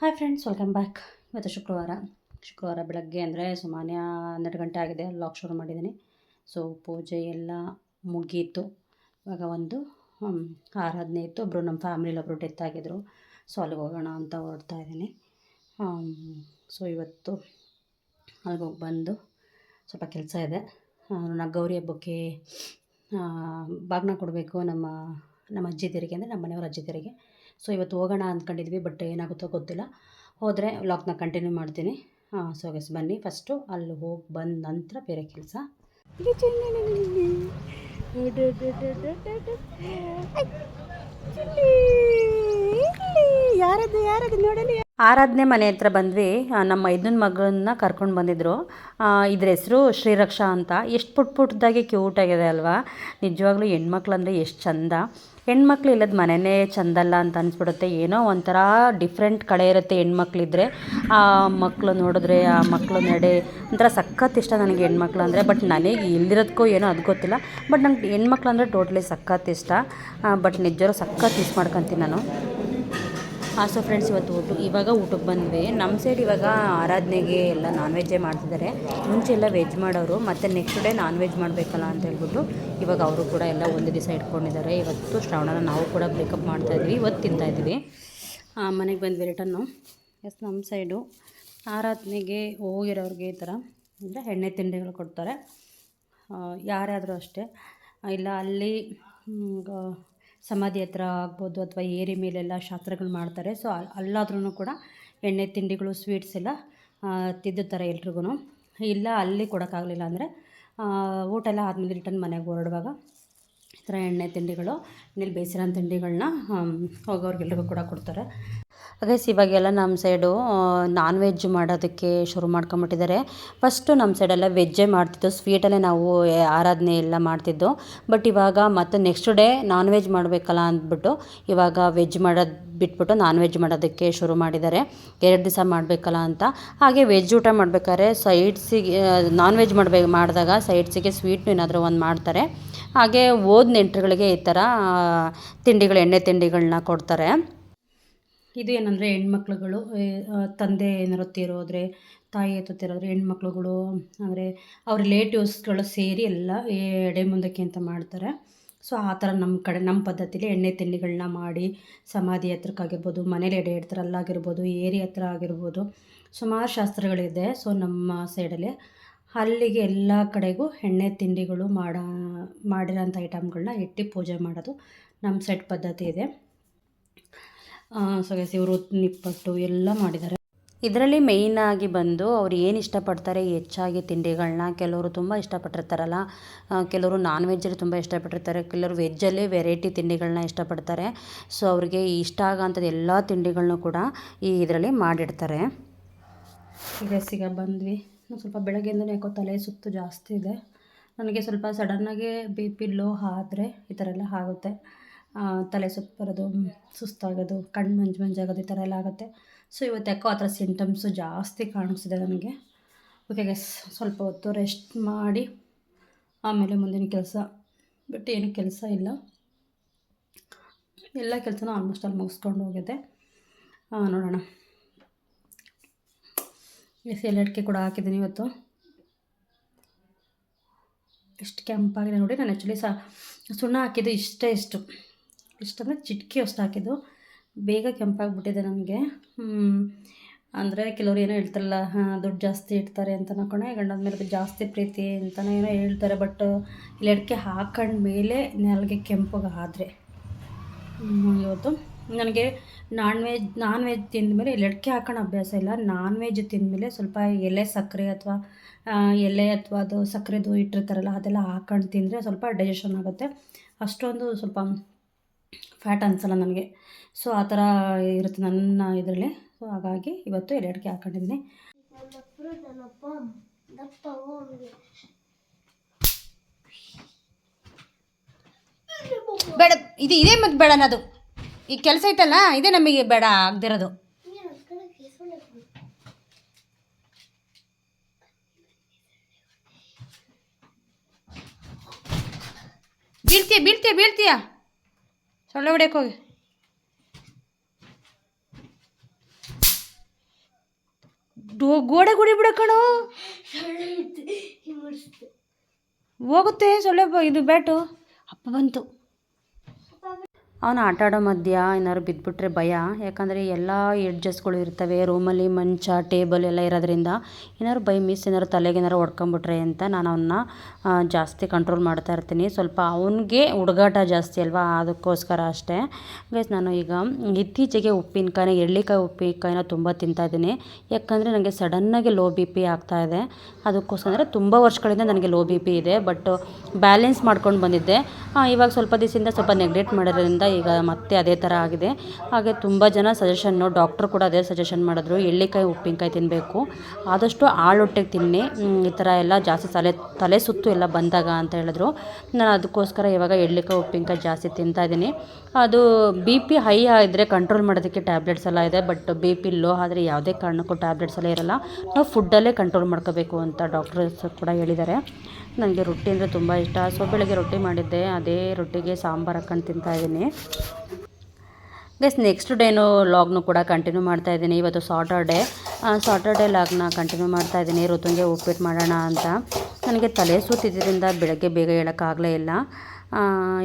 Hi friends welcome back ಇವತ್ತು ಶುಕ್ರವಾರ. ಶುಕ್ರವಾರ ಬೆಳಗ್ಗೆ ಅಂದರೆ ಸುಮಾರು ಹನ್ನೆರಡು ಗಂಟೆ ಆಗಿದೆ. ಲಾಕ್ ಶುರು ಮಾಡಿದ್ದೀನಿ. ಸೊ ಪೂಜೆ ಎಲ್ಲ ಮುಗೀತು. ಇವಾಗ ಒಂದು ಆರಾಧನೆ ಇತ್ತು. ಒಬ್ಬರು ನಮ್ಮ ಫ್ಯಾಮಿಲಿಲಿ ಒಬ್ಬರು ಡೆತ್ ಆಗಿದ್ರು. ಸೊ ಅಲ್ಲಿಗೆ ಹೋಗೋಣ ಅಂತ ಹೊರಡ್ತಾ ಇದ್ದೀನಿ. ಸೊ ಇವತ್ತು ಅಲ್ಲಿಗೆ ಹೋಗಿ ಬಂದು ಸ್ವಲ್ಪ ಕೆಲಸ ಇದೆ. ನಾನು ಗೌರಿ ಹಬ್ಬಕ್ಕೆ ಬಾಗ್ನ ಕೊಡಬೇಕು. ನಮ್ಮ ನಮ್ಮ ಅಜ್ಜಿದಿರಿಗೆ ಅಂದರೆ ನಮ್ಮ ಮನೆಯವ್ರ ಅಜ್ಜಿದಿರಿಗೆ ಸೊ ಇವತ್ತು ಹೋಗೋಣ ಅಂದ್ಕೊಂಡಿದ್ವಿ ಬಟ್ ಏನಾಗುತ್ತೋ ಗೊತ್ತಿಲ್ಲ. ಹೋದರೆ ವ್ಲಾಗ್ನ ಕಂಟಿನ್ಯೂ ಮಾಡ್ತೀನಿ. ಹಾಂ ಸೊ ಗೆಸ್ ಬನ್ನಿ. ಫಸ್ಟು ಅಲ್ಲಿ ಹೋಗಿ ಬಂದ ನಂತರ ಬೇರೆ ಕೆಲಸ. ಯಾರದು ಯಾರದು ನೋಡಲಿ? ಆರಾಧನೆ ಮನೆ ಹತ್ರ ಬಂದ್ವಿ. ನಮ್ಮ ಐದನ ಮಗಳನ್ನ ಕರ್ಕೊಂಡು ಬಂದಿದ್ರು. ಆ, ಇದ್ರ ಹೆಸರು ಶ್ರೀರಕ್ಷಾ ಅಂತ. ಎಷ್ಟು ಪುಟ್ ಪುಟ್ಟದಾಗೆ ಕ್ಯೂಟ್ ಆಗಿದೆ ಅಲ್ವಾ. ನಿಜವಾಗ್ಲೂ ಹೆಣ್ಮಕ್ಳು ಅಂದರೆ ಎಷ್ಟು ಚಂದ. ಹೆಣ್ಮಕ್ಳು ಇಲ್ಲದ ಮನೆಯೇ ಚಂದಲ್ಲ ಅಂತ ಅನಿಸ್ಬಿಡುತ್ತೆ. ಏನೋ ಒಂಥರ ಡಿಫ್ರೆಂಟ್ ಕಡೆ ಇರುತ್ತೆ ಹೆಣ್ಮಕ್ಳಿದ್ರೆ. ಆ ಮಕ್ಕಳು ನೋಡಿದ್ರೆ ಆ ಮಕ್ಕಳು ನಡೆ. ಒಂಥರ ಸಖತ್ ಇಷ್ಟ ನನಗೆ ಹೆಣ್ಮಕ್ಳು ಅಂದರೆ. ಬಟ್ ನನಗೆ ಇಲ್ದಿರೋದಕ್ಕೂ ಏನೋ ಅದು ಗೊತ್ತಿಲ್ಲ. ಬಟ್ ನಂಗೆ ಹೆಣ್ಮಕ್ಳು ಅಂದರೆ ಟೋಟ್ಲಿ ಸಖತ್ ಇಷ್ಟ. ಬಟ್ ನಿಜರು ಸಖತ್ ಮಿಸ್ ಮಾಡ್ಕೊತೀನಿ ನಾನು. ಹಾಂ ಸೊ ಫ್ರೆಂಡ್ಸ್ ಇವತ್ತು ಊಟ ಇವಾಗ ಊಟಕ್ಕೆ ಬಂದ್ವಿ. ನಮ್ಮ ಸೈಡ್ ಇವಾಗ ಆರಾಧನೆಗೆ ಎಲ್ಲ ನಾನ್ ವೆಜ್ಜೇ ಮಾಡ್ತಿದ್ದಾರೆ ಮುಂಚೆ ಎಲ್ಲ ವೆಜ್ ಮಾಡೋರು. ಮತ್ತು ನೆಕ್ಸ್ಟ್ ಡೇ ನಾನ್ ವೆಜ್ ಮಾಡಬೇಕಲ್ಲ ಅಂತ ಹೇಳ್ಬಿಟ್ಟು ಇವಾಗ ಅವರು ಕೂಡ ಎಲ್ಲ ಒಂದು ದಿವಸ ಇಟ್ಕೊಂಡಿದ್ದಾರೆ. ಇವತ್ತು ಶ್ರಾವಣನ ನಾವು ಕೂಡ ಬ್ರೇಕಪ್ ಮಾಡ್ತಾ ಇದ್ವಿ. ಇವತ್ತು ತಿಂತಾಯಿದ್ವಿ ಮನೆಗೆ ಬಂದ್ವಿ ರಿಟರ್ನು ಎಸ್ ನಮ್ಮ ಸೈಡು ಆರಾಧನೆಗೆ ಹೋಗಿರೋರಿಗೆ ಈ ಥರ, ಅಂದರೆ ಎಣ್ಣೆ ತಿಂಡಿಗಳು ಕೊಡ್ತಾರೆ. ಯಾರಾದರೂ ಅಷ್ಟೇ. ಇಲ್ಲ ಅಲ್ಲಿ ಸಮಾಧಿ ಹತ್ರ ಆಗ್ಬೋದು ಅಥವಾ ಏರಿ ಮೇಲೆಲ್ಲ ಶಾಸ್ತ್ರಗಳು ಮಾಡ್ತಾರೆ. ಸೊ ಅಲ್ಲಾದ್ರೂ ಕೂಡ ಎಣ್ಣೆ ತಿಂಡಿಗಳು ಸ್ವೀಟ್ಸ್ ಎಲ್ಲ ತಿದ್ದುತ್ತಾರೆ ಎಲ್ರಿಗೂ ಇಲ್ಲ, ಅಲ್ಲಿ ಕೊಡೋಕ್ಕಾಗಲಿಲ್ಲ ಅಂದರೆ ಊಟ ಎಲ್ಲ ಆದಮೇಲೆ ರಿಟರ್ನ್ ಮನೆಗೆ ಹೊರಡುವಾಗ ಥರ ಎಣ್ಣೆ ತಿಂಡಿಗಳು ಇಲ್ಲಿ ಬೇಯಿಸಿರೋ ತಿಂಡಿಗಳನ್ನ ಹೋಗೋರಿಗೆಲ್ಲರಿಗೂ ಕೂಡ ಕೊಡ್ತಾರೆ. ಗೈಸ್ ಇವಾಗೆಲ್ಲ ನಮ್ಮ ಸೈಡು ನಾನ್ ವೆಜ್ ಮಾಡೋದಕ್ಕೆ ಶುರು ಮಾಡ್ಕೊಂಬಿಟ್ಟಿದ್ದಾರೆ. ಫಸ್ಟು ನಮ್ಮ ಸೈಡೆಲ್ಲ ವೆಜ್ಜೇ ಮಾಡ್ತಿದ್ದು. ಸ್ವೀಟಲ್ಲೇ ನಾವು ಆರಾಧನೆ ಎಲ್ಲ ಮಾಡ್ತಿದ್ದು. ಬಟ್ ಇವಾಗ ಮತ್ತು ನೆಕ್ಸ್ಟ್ ಡೇ ನಾನ್ ವೆಜ್ ಮಾಡಬೇಕಲ್ಲ ಅಂದ್ಬಿಟ್ಟು, ಇವಾಗ ವೆಜ್ ಮಾಡೋದು ಬಿಟ್ಬಿಟ್ಟು ನಾನ್ ವೆಜ್ ಮಾಡೋದಕ್ಕೆ ಶುರು ಮಾಡಿದ್ದಾರೆ. ಎರಡು ದಿವಸ ಮಾಡಬೇಕಲ್ಲ ಅಂತ. ಹಾಗೆ ವೆಜ್ ಊಟ ಮಾಡಬೇಕಾದ್ರೆ ಸೈಡ್ಸಿಗೆ ನಾನ್ ವೆಜ್ ಮಾಡಬೇಕು ಮಾಡಿದಾಗ ಸೈಡ್ಸಿಗೆ ಸ್ವೀಟ್ನು ಏನಾದರೂ ಒಂದು ಮಾಡ್ತಾರೆ. ಹಾಗೆ ಓದ್ ನೆಂಟರುಗಳಿಗೆ ಈ ಥರ ತಿಂಡಿಗಳು, ಎಣ್ಣೆ ತಿಂಡಿಗಳನ್ನ ಕೊಡ್ತಾರೆ. ಇದು ಏನಂದರೆ ಹೆಣ್ಮಕ್ಳುಗಳು ತಂದೆ ಏನಾರು ತೀರೋದ್ರೆ ತಾಯಿ ಎತ್ತುತ್ತಿರೋದ್ರೆ ಹೆಣ್ಮಕ್ಳುಗಳು, ಅಂದರೆ ಅವ್ರ ರಿಲೇಟಿವ್ಸ್ಗಳು ಸೇರಿ ಎಲ್ಲ ಎಡೆ ಮುಂದಕ್ಕೆ ಅಂತ ಮಾಡ್ತಾರೆ. ಸೊ, ಆ ಥರ ನಮ್ಮ ಕಡೆ, ನಮ್ಮ ಪದ್ಧತಿಲಿ ಎಣ್ಣೆ ತಿಂಡಿಗಳನ್ನ ಮಾಡಿ, ಸಮಾಧಿ ಹತ್ರಕ್ಕಾಗಿರ್ಬೋದು, ಮನೇಲಿ ಎಡೆ ಇಡ್ತಾರೆ ಅಲ್ಲಾಗಿರ್ಬೋದು ಏರಿ ಹತ್ರ ಆಗಿರ್ಬೋದು, ಸುಮಾರು ಶಾಸ್ತ್ರಗಳಿದೆ. ಸೊ, ನಮ್ಮ ಸೈಡಲ್ಲಿ ಅಲ್ಲಿಗೆ ಎಲ್ಲ ಕಡೆಗೂ ಎಣ್ಣೆ ತಿಂಡಿಗಳು ಮಾಡ ಮಾಡಿರೋಂಥ ಐಟಮ್ಗಳನ್ನ ಇಟ್ಟು ಪೂಜೆ ಮಾಡೋದು ನಮ್ಮ ಸೆಟ್ ಪದ್ಧತಿ ಇದೆ. ಸೊ ಇವರು ನಿಪ್ಪಟ್ಟು ಎಲ್ಲ ಮಾಡಿದ್ದಾರೆ. ಇದರಲ್ಲಿ ಮೇಯ್ನಾಗಿ ಬಂದು ಅವ್ರು ಏನು ಇಷ್ಟಪಡ್ತಾರೆ ಹೆಚ್ಚಾಗಿ ತಿಂಡಿಗಳನ್ನ ಕೆಲವರು ತುಂಬ ಇಷ್ಟಪಟ್ಟಿರ್ತಾರಲ್ಲ ಕೆಲವರು ನಾನ್ ವೆಜ್ಜಲ್ಲಿ ತುಂಬ ಇಷ್ಟಪಟ್ಟಿರ್ತಾರೆ ಕೆಲವರು ವೆಜ್ಜಲ್ಲಿ ವೆರೈಟಿ ತಿಂಡಿಗಳನ್ನ ಇಷ್ಟಪಡ್ತಾರೆ. ಸೊ ಅವ್ರಿಗೆ ಇಷ್ಟ ಆಗೋಂಥದ್ದು ಎಲ್ಲ ತಿಂಡಿಗಳನ್ನೂ ಕೂಡ ಈ ಇದರಲ್ಲಿ ಮಾಡಿಡ್ತಾರೆ. ಈಗ ಸಿಗ ಬಂದ್ವಿ. ಸ್ವಲ್ಪ ಬೆಳಗ್ಗೆಯಿಂದಲೇ ಯಾಕೋ ತಲೆ ಸುತ್ತು ಜಾಸ್ತಿ ಇದೆ. ನನಗೆ ಸ್ವಲ್ಪ ಸಡನ್ನಾಗಿ ಬಿ ಪಿ ಲೋ ಆದರೆ ಈ ಥರ ಎಲ್ಲ ಆಗುತ್ತೆ. ತಲೆ ಸುತ್ತು ಬರೋದು, ಸುಸ್ತಾಗೋದು, ಕಣ್ಣು ಮಂಜು ಮಂಜಾಗೋದು ಈ ಥರ ಎಲ್ಲ ಆಗುತ್ತೆ. ಸೊ ಇವತ್ತು ಯಾಕೋ ಆ ಥರ ಸಿಂಟಮ್ಸು ಜಾಸ್ತಿ ಕಾಣಿಸ್ತಿದೆ ನನಗೆ. ಓಕೆ ಗೆಸ್ ಸ್ವಲ್ಪ ಹೊತ್ತು ರೆಸ್ಟ್ ಮಾಡಿ, ಆಮೇಲೆ ಮುಂದಿನ ಕೆಲಸ. ಬಟ್ ಏನು ಕೆಲಸ ಇಲ್ಲ. ಎಲ್ಲ ಕೆಲಸನೂ ಆಲ್ಮೋಸ್ಟ್ ಅಲ್ಲಿ ಮುಗಿಸ್ಕೊಂಡು ಹೋಗಿದೆ. ನೋಡೋಣ. ಅಡಿಕೆ ಕೂಡ ಹಾಕಿದ್ದೀನಿ ಇವತ್ತು. ಎಷ್ಟು ಕೆಂಪಾಗಿದೆ ನೋಡಿ. ನಾನು ಆ್ಯಕ್ಚುಲಿ ಸಹ ಸುಣ್ಣ ಹಾಕಿದ್ದು ಇಷ್ಟೇ ಇಷ್ಟು. ಇಷ್ಟಂದರೆ ಚಿಟ್ಕಿ ಅಷ್ಟು ಹಾಕಿದ್ದು. ಬೇಗ ಕೆಂಪಾಗಿಬಿಟ್ಟಿದೆ ನನಗೆ ಅಂದರೆ ಕೆಲವ್ರು ಏನೋ ಹೇಳ್ತಾರಲ್ಲ, ಹಾಂ, ದುಡ್ಡು ಜಾಸ್ತಿ ಇಡ್ತಾರೆ ಅಂತ ಅನ್ಕೊಂಡೆ. ಗಂಡದ ಮೇಲೆ ಜಾಸ್ತಿ ಪ್ರೀತಿ ಅಂತಲೇ ಏನೋ ಹೇಳ್ತಾರೆ ಬಟ್ ಇಲ್ಲಿ ಅಡಿಕೆ ಹಾಕೊಂಡ್ಮೇಲೆ ನೆಲಗೆ ಕೆಂಪಗೆ ಆದರೆ ಇವತ್ತು. ನನಗೆ ನಾನ್ ವೆಜ್ ನಾನ್ ವೆಜ್ ತಿಂದಮೇಲೆ ಲಡ್ಕೆ ಹಾಕೋಣ ಅಭ್ಯಾಸ ಇಲ್ಲ. ನಾನ್ ವೆಜ್ ತಿಂದಮೇಲೆ ಸ್ವಲ್ಪ ಎಲೆ ಸಕ್ಕರೆ ಅಥವಾ ಎಲೆ ಅಥವಾ ಅದು ಸಕ್ಕರೆದು ಇಟ್ಟಿರ್ತಾರಲ್ಲ, ಅದೆಲ್ಲ ಹಾಕೊಂಡು ತಿಂದರೆ ಸ್ವಲ್ಪ ಡೈಜೆಷನ್ ಆಗುತ್ತೆ. ಅಷ್ಟೊಂದು ಸ್ವಲ್ಪ ಫ್ಯಾಟ್ ಅನಿಸಲ್ಲ ನನಗೆ. ಸೊ ಆ ಥರ ಇರುತ್ತೆ ನನ್ನ ಇದರಲ್ಲಿ. ಸೊ ಹಾಗಾಗಿ ಇವತ್ತು ಹಾಕೊಂಡಿದ್ದೀನಿ ನನ್ನಪ್ಪ ದಪ್ಪ ಹೋಗಿ ಬೇಡ, ಇದು ಇದೇ ಮತ್ತೆ ಬೇಡ ಅನ್ನೋದು. ಈ ಕೆಲಸ ಐತಲ್ಲ ಇದೇ ನಮಗೆ ಬೇಡ ಆಗದಿರೋದು. ಬೀಳ್ತೀಯ ಬೀಳ್ತೀಯ ಬೀಳ್ತೀಯ? ಸೊಳ್ಳೆ ಹೊಡೆಯಕ್ಕೆ ಹೋಗಿ. ಗೋಡೆ ಗುಡಿ ಬಿಡ ಕಣೋ. ಹೋಗುತ್ತೆ ಸೊಳ್ಳೆ ಇದು ಬ್ಯಾಟು. ಅಪ್ಪ ಬಂತು. ಅವನು ಆಟ ಆಡೋ ಮಧ್ಯ ಏನಾದ್ರು ಬಿದ್ದುಬಿಟ್ರೆ ಭಯ. ಯಾಕಂದರೆ ಎಲ್ಲ ಎಡ್ಜಸ್ಗಳು ಇರ್ತವೆ ರೂಮಲ್ಲಿ ಮಂಚ ಟೇಬಲ್ ಎಲ್ಲ ಇರೋದ್ರಿಂದ ಏನಾದ್ರು ಬೈ ಮಿಸ್ ಏನಾದ್ರು ತಲೆಗೆ ಏನಾದ್ರು ಹೊಡ್ಕೊಂಬಿಟ್ರೆ ಅಂತ ನಾನು ಅವನ್ನ ಜಾಸ್ತಿ ಕಂಟ್ರೋಲ್ ಮಾಡ್ತಾ ಇರ್ತೀನಿ. ಸ್ವಲ್ಪ ಅವನಿಗೆ ಹುಡುಗಾಟ ಜಾಸ್ತಿ ಅಲ್ವಾ? ಅದಕ್ಕೋಸ್ಕರ ಅಷ್ಟೇ. ಗೈಸ್ ನಾನು ಈಗ ಇತ್ತೀಚೆಗೆ ಉಪ್ಪಿನಕಾಯಿ ಎಳ್ಳಿಕಾಯಿ ಉಪ್ಪಿನಕಾಯಿನ ತುಂಬ ತಿಂತಾಯಿದ್ದೀನಿ ಯಾಕಂದರೆ ನನಗೆ ಸಡನ್ನಾಗಿ ಲೋ ಬಿ ಪಿ ಆಗ್ತಾಯಿದೆ ಅದಕ್ಕೋಸ್ಕರ ತುಂಬ ವರ್ಷಗಳಿಂದ ನನಗೆ ಲೋ ಬಿ ಪಿ ಇದೆ. ಬಟ್ ಬ್ಯಾಲೆನ್ಸ್ ಮಾಡ್ಕೊಂಡು ಬಂದಿದ್ದೆ. ಇವಾಗ ಸ್ವಲ್ಪ ದಿವಸದಿಂದ ಸ್ವಲ್ಪ ನೆಗ್ಲೆಕ್ಟ್ ಮಾಡೋದ್ರಿಂದ ಈಗ ಮತ್ತೆ ಅದೇ ಥರ ಆಗಿದೆ. ಹಾಗೆ ತುಂಬ ಜನ ಸಜೆಷನ್ನು ಡಾಕ್ಟ್ರು ಕೂಡ ಅದೇ ಸಜೆಷನ್ ಮಾಡಿದ್ರು. ಎಳ್ಳಿಕಾಯಿ, ಉಪ್ಪಿನಕಾಯಿ ತಿನ್ನಬೇಕು ಆದಷ್ಟು ಆಳೊಟ್ಟೆಗೆ ತಿನ್ನಿ. ಈ ಥರ ಎಲ್ಲ ಜಾಸ್ತಿ ತಲೆ ತಲೆ ಸುತ್ತು ಎಲ್ಲ ಬಂದಾಗ ಅಂತ ಹೇಳಿದ್ರು. ನಾನು ಅದಕ್ಕೋಸ್ಕರ ಇವಾಗ ಎಳ್ಳಿಕಾಯಿ, ಉಪ್ಪಿನಕಾಯಿ ಜಾಸ್ತಿ ತಿಂತಾ ಇದ್ದೀನಿ. ಅದು ಬಿ ಪಿ ಹೈ ಆದರೆ ಕಂಟ್ರೋಲ್ ಮಾಡೋದಕ್ಕೆ ಟ್ಯಾಬ್ಲೆಟ್ಸ್ ಎಲ್ಲ ಇದೆ. ಬಟ್ ಬಿ ಪಿ ಲೋ ಆದರೆ ಯಾವುದೇ ಕಾರಣಕ್ಕೂ ಟ್ಯಾಬ್ಲೆಟ್ಸ್ ಎಲ್ಲ ಇರಲ್ಲ. ನಾವು ಫುಡ್ಡಲ್ಲೇ ಕಂಟ್ರೋಲ್ ಮಾಡ್ಕೋಬೇಕು ಅಂತ ಡಾಕ್ಟರ್ಸ್ ಕೂಡ ಹೇಳಿದ್ದಾರೆ. ನನಗೆ ರೊಟ್ಟಿ ಅಂದರೆ ತುಂಬ ಇಷ್ಟ. ಸೊ, ಬೆಳಗ್ಗೆ ರೊಟ್ಟಿ ಮಾಡಿದ್ದೆ. ಅದೇ ರೊಟ್ಟಿಗೆ ಸಾಂಬಾರು ಹಾಕ್ಕೊಂಡು ತಿಂತಾ ಇದ್ದೀನಿ. ಗೈಸ್ ನೆಕ್ಸ್ಟ್ ಡೇನು ಲಾಗ್ನು ಕೂಡ ಕಂಟಿನ್ಯೂ ಮಾಡ್ತಾ ಇದ್ದೀನಿ. ಇವತ್ತು ಸಾಟರ್ಡೇ ಸಾಟರ್ಡೇ ಲಾಗ್ನ ಕಂಟಿನ್ಯೂ ಮಾಡ್ತಾ ಇದ್ದೀನಿ. ಋತುಂಗೆ ಉಪ್ಪಿಟ್ಟು ಮಾಡೋಣ ಅಂತ. ನನಗೆ ತಲೆ ಸುತ್ತಿದ್ದರಿಂದ ಬೆಳಗ್ಗೆ ಬೇಗ ಹೇಳೋಕ್ಕಾಗಲೇ ಇಲ್ಲ.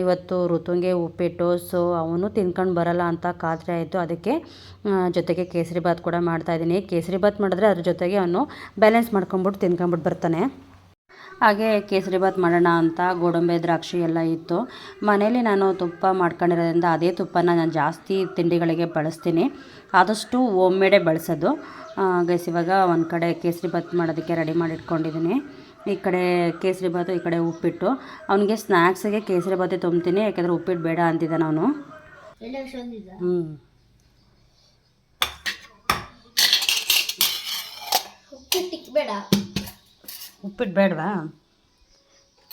ಇವತ್ತು ಋತುಂಗೆ ಉಪ್ಪಿಟ್ಟು ಸೊ ಅವನು ತಿನ್ಕೊಂಡು ಬರಲ್ಲ ಅಂತ ಖಾತ್ರಿ ಆಯಿತು. ಅದಕ್ಕೆ ಜೊತೆಗೆ ಕೇಸರಿ ಬಾತ್ ಕೂಡ ಮಾಡ್ತಾಯಿದ್ದೀನಿ ಕೇಸರಿ ಬಾತ್ ಮಾಡಿದ್ರೆ ಅದ್ರ ಜೊತೆಗೆ ಅವನು ಬ್ಯಾಲೆನ್ಸ್ ಮಾಡ್ಕೊಂಬಿಟ್ಟು ತಿನ್ಕೊಂಬಿಟ್ಟು ಬರ್ತಾನೆ. ಹಾಗೆ ಕೇಸರಿ ಬಾತ್ ಮಾಡೋಣ ಅಂತ ಗೋಡಂಬಿ ದ್ರಾಕ್ಷಿ ಎಲ್ಲ ಇತ್ತು. ಮನೇಲಿ ನಾನು ತುಪ್ಪ ಮಾಡ್ಕೊಂಡಿರೋದ್ರಿಂದ ಅದೇ ತುಪ್ಪನ ನಾನು ಜಾಸ್ತಿ ತಿಂಡಿಗಳಿಗೆ ಬಳಸ್ತೀನಿ. ಆದಷ್ಟು ಒಮ್ಮೆಡೆ ಬಳಸೋದು. ಗೈಸ್ ಇವಾಗ ಒಂದು ಕಡೆ ಕೇಸರಿ ಬಾತ್ ಮಾಡೋದಕ್ಕೆ ರೆಡಿ ಮಾಡಿ ಇಟ್ಕೊಂಡಿದ್ದೀನಿ ಈ ಕಡೆ ಕೇಸರಿ ಬಾತು ಈ ಕಡೆ ಉಪ್ಪಿಟ್ಟು. ಅವನಿಗೆ ಸ್ನ್ಯಾಕ್ಸಿಗೆ ಕೇಸರಿ ಬಾತೆ ತುಂಬ್ತೀನಿ ಯಾಕೆಂದರೆ ಉಪ್ಪಿಟ್ಟು ಬೇಡ ಅಂತಿದ್ದಾನೆ ಅವನು. ಹ್ಞೂ ಬೇಡ. ಉಪ್ಪಿಟ್ಟು ಬೇಡವಾ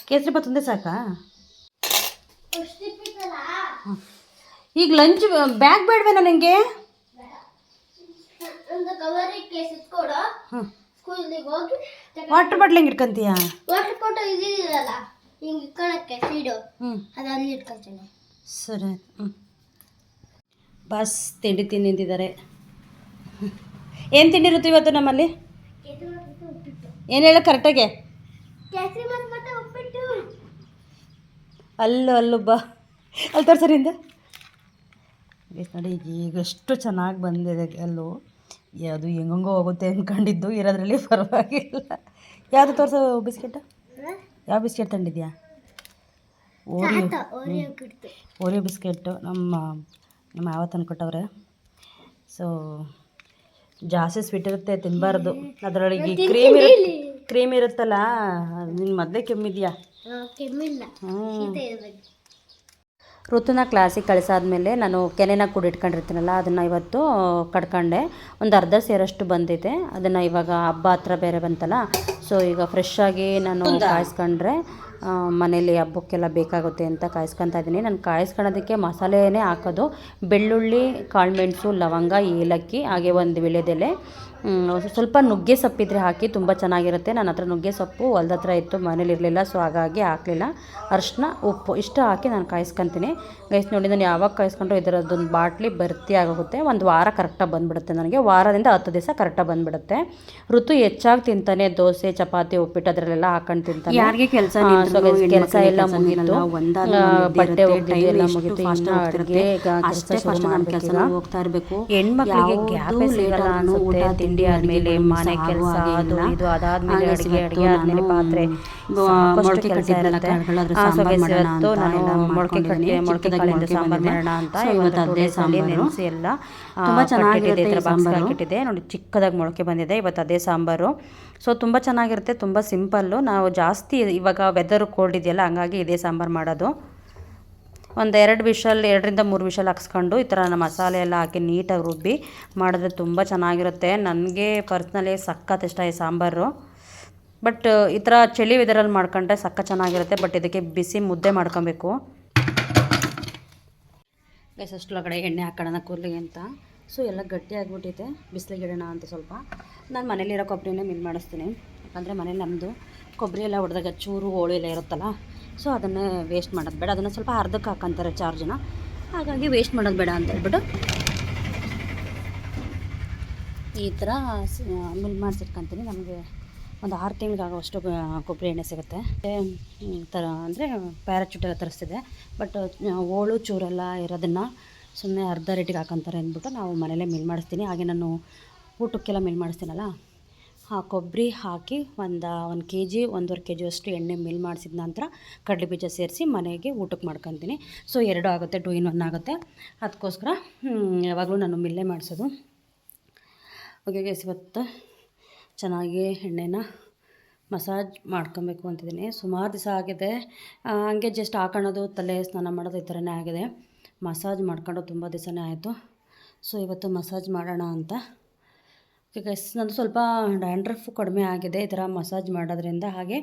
ಕೇಸರಿ ಬಾತ್ ಒಂದೇ ಸಾಕಾ? ಈಗ ಲಂಚ್ ಬ್ಯಾಗ್ ಬೇಡವೇನಾ ನನಗೆ ವಾಟರ್ ಬಾಟ್ಲ್ ಹೆಂಗೆ ಇಟ್ಕೊಂತೀಯ? ವಾಟರ್ ಬಾಟಲ್ ಇದಿರಲ್ಲ ಹಿಂಗೆ ಇಟ್ಕೊಳಕ್ಕೆ ಸೀಡು. ಹ್ಞೂ ಅದು ಅಲ್ಲಿ ಇಟ್ಕೊಳ್ತೀನಿ. ಸರಿ ಹ್ಞೂ ಬಸ್ ತಿಂಡಿ ತಿಂದಿದ್ದಾರೆ ಏನು ತಿಂಡಿ ಇರುತ್ತೆ ಇವತ್ತು ನಮ್ಮಲ್ಲಿ? ಏನು ಹೇಳು ಕರೆಕ್ಟಾಗೆ ಅಲ್ಲೂ ಅಲ್ಲೂ ಬಾ. ಅಲ್ಲಿ ತೋರ್ಸರಿಂದ ನೋಡಿ ಈಗಷ್ಟು ಚೆನ್ನಾಗಿ ಬಂದಿದೆ ಅಲ್ಲು ಅದು ಹೆಂಗಂಗೋ ಹೋಗುತ್ತೆ ಅಂದ್ಕೊಂಡಿದ್ದು ಇರೋದ್ರಲ್ಲಿ ಪರವಾಗಿಲ್ಲ. ಯಾವುದು ತೋರಿಸೋ ಬಿಸ್ಕೆಟ್? ಯಾವ ಬಿಸ್ಕೆಟ್ ತಂದಿದ್ಯಾ? ಓರಿಯೋ ಓರಿಯೋ ಬಿಸ್ಕೆಟ್ಟು ನಮ್ಮ ನಮ್ಮ ಆವತ್ತನ್ನು ಕೊಟ್ಟವ್ರೆ. ಸೊ ಜಾಸ್ತಿ ಸ್ವೀಟ್ ಇರುತ್ತೆ ತಿನ್ನಬಾರ್ದು ಅದರೊಳಗೆ ಕ್ರೀಮ್ ಇರುತ್ತೆ ಕ್ರೀಮ್ ಇರುತ್ತಲ್ಲ ನಿನ್ನ ಮೊದಲೇ ಕೆಮ್ಮಿದ್ಯಾ? ಕೆಮ್ಮಿಲ್ಲ. ಋತುನ ಕ್ಲಾಸಿಗೆ ಕಳಿಸಾದ್ಮೇಲೆ ನಾನು ಕೆನೆನ ಕೂಡಿಟ್ಕೊಂಡಿರ್ತೀನಲ್ಲ ಅದನ್ನು ಇವತ್ತು ಕಡ್ಕೊಂಡೆ. ಒಂದು ಅರ್ಧ ಸೇರಷ್ಟು ಬಂದಿದೆ. ಅದನ್ನು ಇವಾಗ ಹಬ್ಬ ಹತ್ರ ಬೇರೆ ಬಂತಲ್ಲ ಸೊ ಈಗ ಫ್ರೆಶ್ ಆಗಿ ನಾನು ಕಾಯಿಸ್ಕೊಂಡ್ರೆ ಮನೇಲಿ ಹಬ್ಬಕ್ಕೆಲ್ಲ ಬೇಕಾಗುತ್ತೆ ಅಂತ ಕಾಯಿಸ್ಕೊತಾ ಇದ್ದೀನಿ. ನಾನು ಕಾಯಿಸ್ಕೊಳೋದಕ್ಕೆ ಮಸಾಲೆನೇ ಹಾಕೋದು. ಬೆಳ್ಳುಳ್ಳಿ ಕಾಳುಮೆಣಸು ಲವಂಗ ಏಲಕ್ಕಿ ಹಾಗೆ ಒಂದು ವಿಳೆದೆಲೆ ಹ್ಮ್, ಸ್ವಲ್ಪ ನುಗ್ಗೆ ಸೊಪ್ಪಿದ್ರೆ ಹಾಕಿ ತುಂಬ ಚೆನ್ನಾಗಿರುತ್ತೆ. ನನ್ನ ಹತ್ರ ನುಗ್ಗೆ ಸೊಪ್ಪು ಹೊಲ್ದ ಹತ್ರ ಇತ್ತು ಮನೇಲಿ ಇರಲಿಲ್ಲ ಸೊ ಹಾಗಾಗಿ ಹಾಕಲಿಲ್ಲ. ಅರಿಶಿನ ಉಪ್ಪು ಇಷ್ಟು ಹಾಕಿ ನಾನು ಕಾಯಿಸ್ಕೊತೀನಿ. ಗೈಸ್ ನೋಡಿ ನಾನು ಯಾವಾಗ ಕಾಯಿಸ್ಕೊಂಡ್ರು ಇದರದ್ದೊಂದು ಬಾಟ್ಲಿ ಭರ್ತಿ ಆಗೋಗುತ್ತೆ. ಒಂದು ವಾರ ಕರೆಕ್ಟಾಗಿ ಬಂದುಬಿಡುತ್ತೆ ನನಗೆ. ವಾರದಿಂದ ಹತ್ತು ದಿವಸ ಕರೆಕ್ಟಾಗಿ ಬಂದುಬಿಡುತ್ತೆ. ಋತು ಹೆಚ್ಚಾಗಿ ತಿಂತಾನೆ ದೋಸೆ ಚಪಾತಿ ಉಪ್ಪಿಟ್ಟು ಅದರಲ್ಲೆಲ್ಲ ಹಾಕೊಂಡು ತಿಂತಾನೆ. ಯಾರಿಗೆ ಕೆಲಸ ಕೆಲಸ ಎಲ್ಲ ಮುಗಿತು. ಬಟ್ಟೆ ಎಲ್ಲ ಮುಗಿತು ಅಡುಗೆ ಕೆಲಸ ಹೋಗ್ತಾ ಇರಬೇಕು. ಹೆಣ್ಮಕ್ಳಿಗೆ ಗ್ಯಾಪೇ ಸಿಗಲ್ಲ ಅನ್ಸುತ್ತೆ ತಿಂಡಿ ಆದ್ಮೇಲೆ ಮನೆ ಕೆಲಸ ಅದು ಇದು ಅದಾದ್ಮೇಲೆ ಅಡುಗೆ ಅಡಿಗೆ ಆದ್ಮೇಲೆ ಪಾತ್ರೆ. ಮೊಳಕೆ ಕೆಲಸ ಇರುತ್ತೆ. ಇವತ್ತು ನಾನು ಮೊಳಕೆ ಕಟ್ಟಿ. ಮೊಳಕೆ ಕಾಳಿಂದ ಸಾಂಬಾರ್. ಮಾಡೋಣ ಅಂತ ಇವತ್ತು ಅದೇ ಸಾಂಬಾರು. ಎಲ್ಲ ತುಂಬ ಚೆನ್ನಾಗಿರುತ್ತೆ ಕಟ್ಟಿಟ್ಟಿದ್ದೆ, ಈ ಥರ ಈ ಬಾಕ್ಸ್ಗೆ ನೋಡಿ ಚಿಕ್ಕದಾಗಿ ಮೊಳಕೆ ಬಂದಿದೆ. ಇವತ್ತು ಅದೇ ಸಾಂಬಾರು. ಸೊ ತುಂಬ ಚೆನ್ನಾಗಿರುತ್ತೆ ತುಂಬ ಸಿಂಪಲ್ಲು. ನಾವು ಜಾಸ್ತಿ ಇವಾಗ ವೆದರ್ ಕೋಲ್ಡ್ ಇದೆಯಲ್ಲ ಹಂಗಾಗಿ ಇದೇ ಸಾಂಬಾರು ಮಾಡೋದು. ಒಂದು ಎರಡು ವಿಷಲ್, ಎರಡರಿಂದ ಮೂರು ವಿಷಲ್ ಹಾಕ್ಸ್ಕೊಂಡು ಈ ಥರ ಮಸಾಲೆ ಎಲ್ಲ ಹಾಕಿ ನೀಟಾಗಿ ರುಬ್ಬಿ ಮಾಡಿದ್ರೆ ತುಂಬ ಚೆನ್ನಾಗಿರುತ್ತೆ. ನನಗೆ ಪರ್ಸ್ನಲಿ ಸಖತ್ ಇಷ್ಟ ಈ ಸಾಂಬಾರು. ಬಟ್ ಈ ಥರ ಚಳಿ ವೆದರಲ್ಲಿ ಮಾಡ್ಕೊಂಡ್ರೆ ಸಕ್ಕ ಚೆನ್ನಾಗಿರುತ್ತೆ. ಬಟ್ ಇದಕ್ಕೆ ಬಿಸಿ ಮುದ್ದೆ ಮಾಡ್ಕೊಬೇಕು. ಗೈಸ್ ಅಷ್ಟೊಳಗಡೆ ಎಣ್ಣೆ ಹಾಕೋಣ ಕೂದಲಿಗೆ ಅಂತ. ಸೊ ಎಲ್ಲ ಗಟ್ಟಿ ಆಗಿಬಿಟ್ಟಿದೆ. ಬಿಸಿಲಿಗೆ ಇಡೋಣ ಅಂತ ಸ್ವಲ್ಪ. ನಾನು ಮನೇಲಿರೋ ಕೊಬ್ಬರಿನೇ ಮಿಲ್ ಮಾಡಿಸ್ತೀನಿ. ಯಾಕಂದರೆ ಮನೇಲಿ ನಮ್ಮದು ಕೊಬ್ಬರಿ ಎಲ್ಲ ಹೊಡೆದಾಗ ಚೂರು ಹೋಳು ಎಲ್ಲ ಇರುತ್ತಲ್ಲ ಸೊ ಅದನ್ನು ವೇಸ್ಟ್ ಮಾಡೋದು ಬೇಡ. ಅದನ್ನು ಸ್ವಲ್ಪ ಅರ್ಧಕ್ಕೆ ಹಾಕಂತಾರೆ ಚಾರ್ಜನ ಹಾಗಾಗಿ ವೇಸ್ಟ್ ಮಾಡೋದು ಬೇಡ ಅಂತ ಹೇಳ್ಬಿಟ್ಟು ಈ ಥರ ಮಿಲ್ ಮಾಡ್ತಿಟ್ಕೊಂತೀನಿ ನಮಗೆ ಒಂದು ಆರು ತಿಂಗಳಿಗಾಗುವಷ್ಟು ಕೊಬ್ಬರಿ ಎಣ್ಣೆ ಸಿಗುತ್ತೆ. ಥರ ಅಂದರೆ ಪ್ಯಾರಾಚೂಟ್ ಎಲ್ಲ ತರಿಸ್ತಿದೆ. ಬಟ್ ಓಳು ಚೂರೆಲ್ಲ ಇರೋದನ್ನು ಸುಮ್ಮನೆ ಅರ್ಧ ರೇಟಿಗೆ ಹಾಕೊಂತಾರೆ ಅಂದ್ಬಿಟ್ಟು ನಾವು ಮನೇಲೇ ಮಿಲ್ ಮಾಡಿಸ್ತೀನಿ. ಹಾಗೆ ನಾನು ಊಟಕ್ಕೆಲ್ಲ ಮಿಲ್ ಮಾಡಿಸ್ತೀನಲ್ಲ ಆ ಕೊಬ್ಬರಿ ಹಾಕಿ ಒಂದು ಒಂದು ಕೆ ಜಿ ಒಂದೂವರೆ ಕೆ ಜಿಯಷ್ಟು ಎಣ್ಣೆ ಮಿಲ್ ಮಾಡಿಸಿದ ನಂತರ ಕಡಲೆ ಬೀಜ ಸೇರಿಸಿ ಮನೆಗೆ ಊಟಕ್ಕೆ ಮಾಡ್ಕೊತೀನಿ. ಸೊ ಎರಡು ಆಗುತ್ತೆ, ಟು ಇನ್ ಒನ್ ಆಗುತ್ತೆ. ಅದಕ್ಕೋಸ್ಕರ ಯಾವಾಗಲೂ ನಾನು ಮಿಲ್ಲೇ ಮಾಡಿಸೋದು. ಓಕೆ ಗೇಸ್ ಇವತ್ತು ಚೆನ್ನಾಗಿ ಎಣ್ಣೆನ ಮಸಾಜ್ ಮಾಡ್ಕೊಬೇಕು ಅಂತಿದ್ದೀನಿ. ಸುಮಾರು ದಿವಸ ಆಗಿದೆ. ಹಂಗೆ ಜಸ್ಟ್ ಹಾಕೊಳ್ಳೋದು ತಲೆ ಸ್ನಾನ ಮಾಡೋದು ಈ ಥರನೇ ಆಗಿದೆ. ಮಸಾಜ್ ಮಾಡ್ಕೊಂಡು ತುಂಬ ದಿವಸನೇ ಆಯಿತು. ಸೊ ಇವತ್ತು ಮಸಾಜ್ ಮಾಡೋಣ ಅಂತ ಗೈಸ್ ನಂದು ಸ್ವಲ್ಪ ಡ್ಯಾಂಡ್ರಫ್ ಕಡಿಮೆ ಆಗಿದೆ ಈ ಥರ ಮಸಾಜ್ ಮಾಡೋದ್ರಿಂದ. ಹಾಗೆ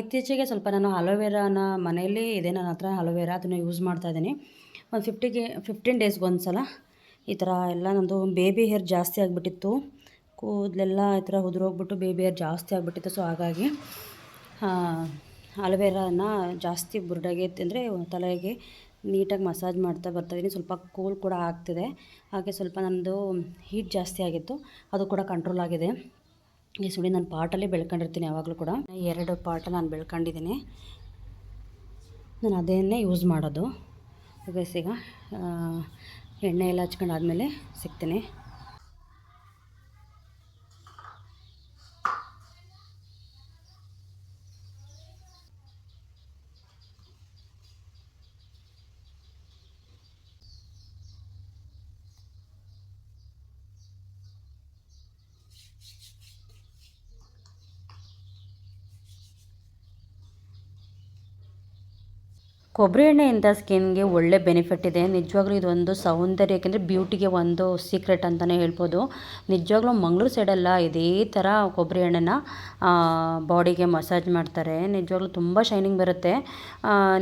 ಇತ್ತೀಚೆಗೆ ಸ್ವಲ್ಪ ನಾನು ಅಲೋವೆರಾನ ಮನೆಯಲ್ಲಿ ಇದೆ, ನನ್ನ ಹತ್ರ ಅಲೋವೆರಾ ಅದನ್ನು ಯೂಸ್ ಮಾಡ್ತಾ ಇದ್ದೀನಿ. ಒಂದು ಫಿಫ್ಟಿಗೆ ಫಿಫ್ಟೀನ್ ಡೇಸ್ಗೆ ಒಂದು ಸಲ ಈ ಥರ ಎಲ್ಲ ನಂದು ಬೇಬಿ ಹೇರ್ ಜಾಸ್ತಿ ಆಗಿಬಿಟ್ಟಿತ್ತು. ಕೂದಲೆಲ್ಲ ಈ ಥರ ಉದುರೋಗ್ಬಿಟ್ಟು ಬೇಬಿ ಹೇರ್ ಜಾಸ್ತಿ ಆಗಿಬಿಟ್ಟಿತ್ತು. ಸೊ ಹಾಗಾಗಿ ಅಲೋವೆರಾನ ಜಾಸ್ತಿ ಬುರ್ಡಾಗಿತ್ತು ಅಂದರೆ ತಲೆಗೆ ನೀಟಾಗಿ ಮಸಾಜ್ ಮಾಡ್ತಾ ಬರ್ತಾಯಿದ್ದೀನಿ ಸ್ವಲ್ಪ ಕೂಲ್ ಕೂಡ ಆಗ್ತಿದೆ. ಹಾಗೆ ಸ್ವಲ್ಪ ನನ್ನದು ಹೀಟ್ ಜಾಸ್ತಿ ಆಗಿತ್ತು. ಅದು ಕೂಡ ಕಂಟ್ರೋಲ್ ಆಗಿದೆ. ಈ ಸುಳಿ ನಾನು ಪಾಟಲ್ಲೇ ಬೆಳ್ಕೊಂಡಿರ್ತೀನಿ ಯಾವಾಗಲೂ ಕೂಡ. ಎರಡು ಪಾಟ ನಾನು ಬೆಳ್ಕೊಂಡಿದ್ದೀನಿ. ನಾನು ಅದನ್ನೇ ಯೂಸ್ ಮಾಡೋದು. ಈಗ ಎಣ್ಣೆ ಎಲ್ಲ ಹಚ್ಕೊಂಡಾದ್ಮೇಲೆ ಸಿಗ್ತೀನಿ. ಕೊಬ್ಬರಿ ಎಣ್ಣೆಯಿಂದ ಸ್ಕಿನ್ಗೆ ಒಳ್ಳೆ ಬೆನಿಫಿಟ್ ಇದೆ. ನಿಜವಾಗ್ಲೂ ಇದೊಂದು ಸೌಂದರ್ಯ, ಯಾಕೆಂದರೆ ಬ್ಯೂಟಿಗೆ ಒಂದು ಸೀಕ್ರೆಟ್ ಅಂತಲೇ ಹೇಳ್ಬೋದು. ನಿಜವಾಗ್ಲೂ ಮಂಗಳೂರು ಸೈಡೆಲ್ಲ ಇದೇ ಥರ ಕೊಬ್ಬರಿ ಎಣ್ಣೆನ ಬಾಡಿಗೆ ಮಸಾಜ್ ಮಾಡ್ತಾರೆ. ನಿಜವಾಗ್ಲೂ ತುಂಬ ಶೈನಿಂಗ್ ಬರುತ್ತೆ.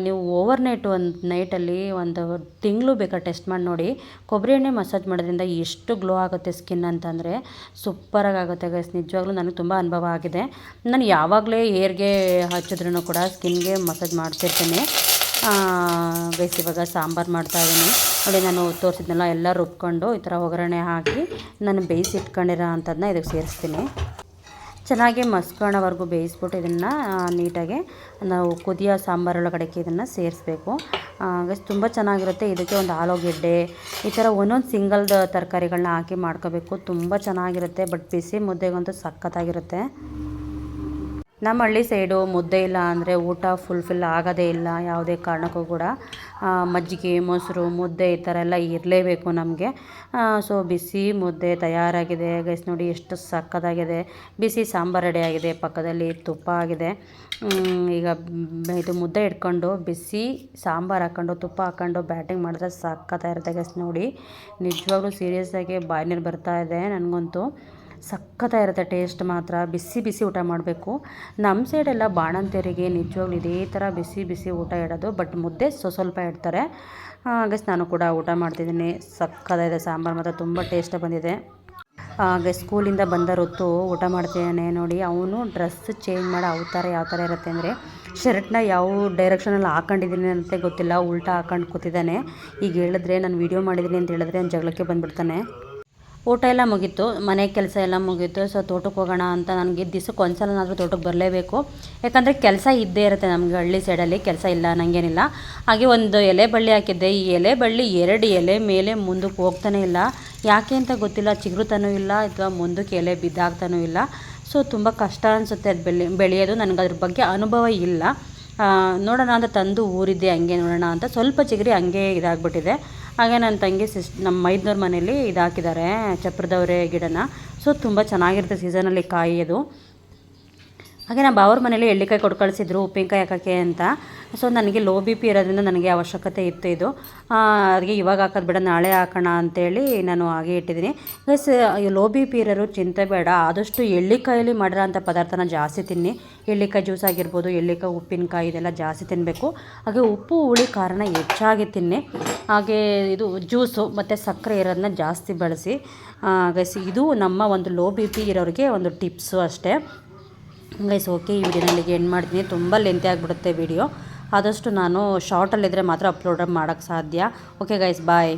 ನೀವು ಓವರ್ ನೈಟ್ ಒಂದು ನೈಟಲ್ಲಿ ಒಂದು ತಿಂಗಳು ಬೇಕಾ ಟೆಸ್ಟ್ ಮಾಡಿ ನೋಡಿ. ಕೊಬ್ಬರಿ ಎಣ್ಣೆ ಮಸಾಜ್ ಮಾಡೋದ್ರಿಂದ ಎಷ್ಟು ಗ್ಲೋ ಆಗುತ್ತೆ ಸ್ಕಿನ್ ಅಂತಂದರೆ ಸೂಪರಾಗಿ ಆಗುತ್ತೆ ಗೈಸ್ ನಿಜವಾಗ್ಲೂ ನನಗೆ ತುಂಬ ಅನುಭವ ಆಗಿದೆ. ನಾನು ಯಾವಾಗಲೇ ಏರ್ಗೆ ಹಚ್ಚಿದ್ರೂ ಕೂಡ ಸ್ಕಿನ್ಗೆ ಮಸಾಜ್ ಮಾಡ್ತಿರ್ತೀನಿ. ಗೈಸ್ ಇವಾಗ ಸಾಂಬಾರು ಮಾಡ್ತಾ ಇದ್ದೀನಿ. ನೋಡಿ, ನಾನು ತೋರಿಸಿದ್ನಲ್ಲ, ಎಲ್ಲ ರುಬ್ಕೊಂಡು ಈ ಥರ ಒಗ್ಗರಣೆ ಹಾಕಿ ನಾನು ಬೇಯಿಸಿ ಇಟ್ಕೊಂಡಿರೋ ಅಂಥದ್ದನ್ನ ಇದಕ್ಕೆ ಸೇರಿಸ್ತೀನಿ. ಚೆನ್ನಾಗಿ ಮಸ್ಕೊಳ್ಳೋವರೆಗೂ ಬೇಯಿಸ್ಬಿಟ್ಟು ಇದನ್ನು ನೀಟಾಗಿ ನಾವು ಕುದಿಯೋ ಸಾಂಬಾರೊಳಗಡೆಗೆ ಇದನ್ನು ಸೇರಿಸ್ಬೇಕು. ತುಂಬ ಚೆನ್ನಾಗಿರುತ್ತೆ. ಇದಕ್ಕೆ ಒಂದು ಆಲೂಗೆಡ್ಡೆ, ಈ ಥರ ಒಂದೊಂದು ಸಿಂಗಲ್ ತರಕಾರಿಗಳನ್ನ ಹಾಕಿ ಮಾಡ್ಕೋಬೇಕು. ತುಂಬ ಚೆನ್ನಾಗಿರುತ್ತೆ, ಬಟ್ ಬಿಸಿ ಮುದ್ದೆಗಂತೂ ಸಖತ್ತಾಗಿರುತ್ತೆ. ನಮ್ಮ ಹಳ್ಳಿ ಸೈಡು ಮುದ್ದೆ ಇಲ್ಲ ಅಂದರೆ ಊಟ ಫುಲ್ಫಿಲ್ ಆಗೋದೇ ಇಲ್ಲ, ಯಾವುದೇ ಕಾರಣಕ್ಕೂ ಕೂಡ. ಮಜ್ಜಿಗೆ, ಮೊಸರು, ಮುದ್ದೆ ಈ ಥರ ಎಲ್ಲ ಇರಲೇಬೇಕು ನಮಗೆ. ಸೊ ಬಿಸಿ ಮುದ್ದೆ ತಯಾರಾಗಿದೆ. ಗೈಸ್ ನೋಡಿ ಎಷ್ಟು ಸಕ್ಕತ್ತಾಗಿದೆ ಬಿಸಿ ಸಾಂಬಾರು ರೆಡಿ ಆಗಿದೆ. ಪಕ್ಕದಲ್ಲಿ ತುಪ್ಪ ಆಗಿದೆ. ಈಗ ಇದು ಮುದ್ದೆ ಇಟ್ಕೊಂಡು ಬಿಸಿ ಸಾಂಬಾರು ಹಾಕ್ಕೊಂಡು ತುಪ್ಪ ಹಾಕ್ಕೊಂಡು ಬ್ಯಾಟಿಂಗ್ ಮಾಡಿದ್ರೆ ಸಕ್ಕತ್ತಾಗಿರುತ್ತೆ. ಗೈಸ್ ನೋಡಿ ನಿಜವಾಗ್ಲೂ ಸೀರಿಯಸ್ಸಾಗಿ ಬಾಯಿ ನೀರು ಬರ್ತಾ ಇದೆ ನನಗಂತೂ. ಸಖತ್ತಾಗಿರುತ್ತೆ, ಟೇಸ್ಟ್ ಮಾತ್ರ. ಬಿಸಿ ಬಿಸಿ ಊಟ ಮಾಡಬೇಕು. ನಮ್ಮ ಸೈಡೆಲ್ಲ ಬಾಣಂತಿಯರಿಗೆ ನಿಜವಾಗ್ಲೂ ಇದೇ ಥರ ಬಿಸಿ ಬಿಸಿ ಊಟ ಇಡೋದು, ಬಟ್ ಮುದ್ದೆ ಸ್ವಸ್ವಲ್ಪ ಇಡ್ತಾರೆ. ಹಾಗೆ ನಾನು ಕೂಡ ಊಟ ಮಾಡ್ತಿದ್ದೀನಿ. ಸಕ್ಕತ್ತಾಗಿದೆ ಸಾಂಬಾರು, ಮಾತ್ರ ತುಂಬ ಟೇಸ್ಟ್ ಬಂದಿದೆ. ಹಾಗೆ ಸ್ಕೂಲಿಂದ ಬಂದ ಹೊತ್ತು ಊಟ ಮಾಡ್ತಿದ್ದಾನೆ ನೋಡಿ. ಅವನು ಡ್ರೆಸ್ ಚೇಂಜ್ ಮಾಡೋ ಅವತಾರ ಯಾವ ಥರ ಇರುತ್ತೆ ಅಂದರೆ ಶರ್ಟ್ನ ಯಾವ ಡೈರೆಕ್ಷನಲ್ಲಿ ಹಾಕೊಂಡಿದ್ದೀನಿ ಅಂತ ಗೊತ್ತಿಲ್ಲ. ಉಲ್ಟಾ ಹಾಕೊಂಡು ಕೂತಿದ್ದಾನೆ. ಈಗ ಹೇಳಿದ್ರೆ, ನಾನು ವೀಡಿಯೋ ಮಾಡಿದ್ದೀನಿ ಅಂತ ಹೇಳಿದ್ರೆ, ಅವ್ನು ಜಗಳಕ್ಕೆ ಬಂದುಬಿಡ್ತಾನೆ. ಊಟ ಎಲ್ಲ ಮುಗೀತು, ಮನೆ ಕೆಲಸ ಎಲ್ಲ ಮುಗೀತು ಸೊ ತೋಟಕ್ಕೆ ಹೋಗೋಣ ಅಂತ ನನಗೆ ದಿವ್ಸಕ್ಕೆ ಒಂದು ಸಲನಾದರೂ ತೋಟಕ್ಕೆ ಬರಲೇಬೇಕು. ಯಾಕಂದರೆ ಕೆಲಸ ಇದ್ದೇ ಇರುತ್ತೆ ನಮಗೆ ಹಳ್ಳಿ ಸೈಡಲ್ಲಿ ಕೆಲಸ ಇಲ್ಲ ನನಗೇನಿಲ್ಲ ಹಾಗೆ ಒಂದು ಎಲೆ ಬಳ್ಳಿ ಹಾಕಿದ್ದೆ. ಈ ಎಲೆ ಬಳ್ಳಿ ಎರಡು ಎಲೆ ಮೇಲೆ ಮುಂದಕ್ಕೆ ಹೋಗ್ತಾನೆ ಇಲ್ಲ. ಯಾಕೆ ಅಂತ ಗೊತ್ತಿಲ್ಲ, ಚಿಗುರುತಾನೂ ಇಲ್ಲ, ಅಥವಾ ಮುಂದಕ್ಕೆ ಎಲೆ ಬಿದ್ದಾಗ್ತಾನೂ ಇಲ್ಲ. ಸೊ ತುಂಬ ಕಷ್ಟ ಅನಿಸುತ್ತೆ ಅದು ಬೆಳೆ ಬೆಳೆಯೋದು. ನನಗೆ ಅದ್ರ ಬಗ್ಗೆ ಅನುಭವ ಇಲ್ಲ. ನೋಡೋಣ ಅಂತ ತಂದು ಊರಿದ್ದೆ, ಹಂಗೆ ನೋಡೋಣ ಅಂತ. ಸ್ವಲ್ಪ ಚಿಗರಿ ಹಂಗೆ ಇದಾಗ್ಬಿಟ್ಟಿದೆ. ಹಾಗೆ ನನ್ನ ತಂಗಿ ಸಿಸ್ ನಮ್ಮ ಮೈದ್ನವ್ರ ಮನೇಲಿ ಇದು ಹಾಕಿದ್ದಾರೆ ಚಪ್ರದವರೆ ಗಿಡನ. ಸೊ ತುಂಬ ಚೆನ್ನಾಗಿರುತ್ತೆ ಸೀಸನಲ್ಲಿ ಕಾಯಿ ಅದು. ಹಾಗೆ ನಮ್ಮ ಬಾವ್ರ ಮನೇಲಿ ಎಳ್ಳಿಕಾಯಿ ಕೊಟ್ಟು ಕಳಿಸಿದ್ರು ಉಪ್ಪಿನಕಾಯಿ ಹಾಕೋಕ್ಕೆ ಅಂತ. ಸೊ ನನಗೆ ಲೋ ಬಿ ಪಿ ಇರೋದ್ರಿಂದ ನನಗೆ ಅವಶ್ಯಕತೆ ಇತ್ತು ಇದು. ಅದಕ್ಕೆ ಇವಾಗ ಹಾಕೋದು ಬೇಡ, ನಾಳೆ ಹಾಕೋಣ ಅಂತೇಳಿ ನಾನು ಹಾಗೆ ಇಟ್ಟಿದ್ದೀನಿ. ಪ್ಲಸ್ ಲೋ ಬಿ ಪಿ ಇರೋರು ಚಿಂತೆ ಬೇಡ. ಆದಷ್ಟು ಎಳ್ಳಿಕಾಯಲ್ಲಿ ಮಾಡಿರೋಂಥ ಪದಾರ್ಥನ ಜಾಸ್ತಿ ತಿನ್ನಿ. ಎಳ್ಳಿಕಾಯಿ ಜ್ಯೂಸ್ ಆಗಿರ್ಬೋದು, ಎಳ್ಳಿಕಾಯಿ ಉಪ್ಪಿನಕಾಯಿ ಇದೆಲ್ಲ ಜಾಸ್ತಿ ತಿನ್ನಬೇಕು ಹಾಗೆ ಉಪ್ಪು, ಹುಳಿ ಕಾರಣ ಹೆಚ್ಚಾಗಿ ತಿನ್ನಿ. ಹಾಗೆ ಇದು ಜ್ಯೂಸು ಮತ್ತು ಸಕ್ಕರೆ ಇರೋದನ್ನ ಜಾಸ್ತಿ ಬಳಸಿ. ಗೈಸ್ ಇದು ನಮ್ಮ ಒಂದು ಲೋ ಬಿ ಪಿ ಇರೋರಿಗೆ ಒಂದು ಟಿಪ್ಸು ಅಷ್ಟೇ. ಗೈಸ್ ಓಕೆ ಈ ವಿಡಿಯೋನಲ್ಲಿಗೆ ಎಂಡ್ ಮಾಡ್ತೀನಿ. ತುಂಬ ಲೆಂತಿ ಆಗಿಬಿಡುತ್ತೆ ವಿಡಿಯೋ ಆದಷ್ಟು ನಾನು ಶಾರ್ಟಲ್ಲಿದ್ದರೆ ಮಾತ್ರ ಅಪ್ಲೋಡ್ ಮಾಡೋಕ್ಕೆ ಸಾಧ್ಯ. Okay guys bye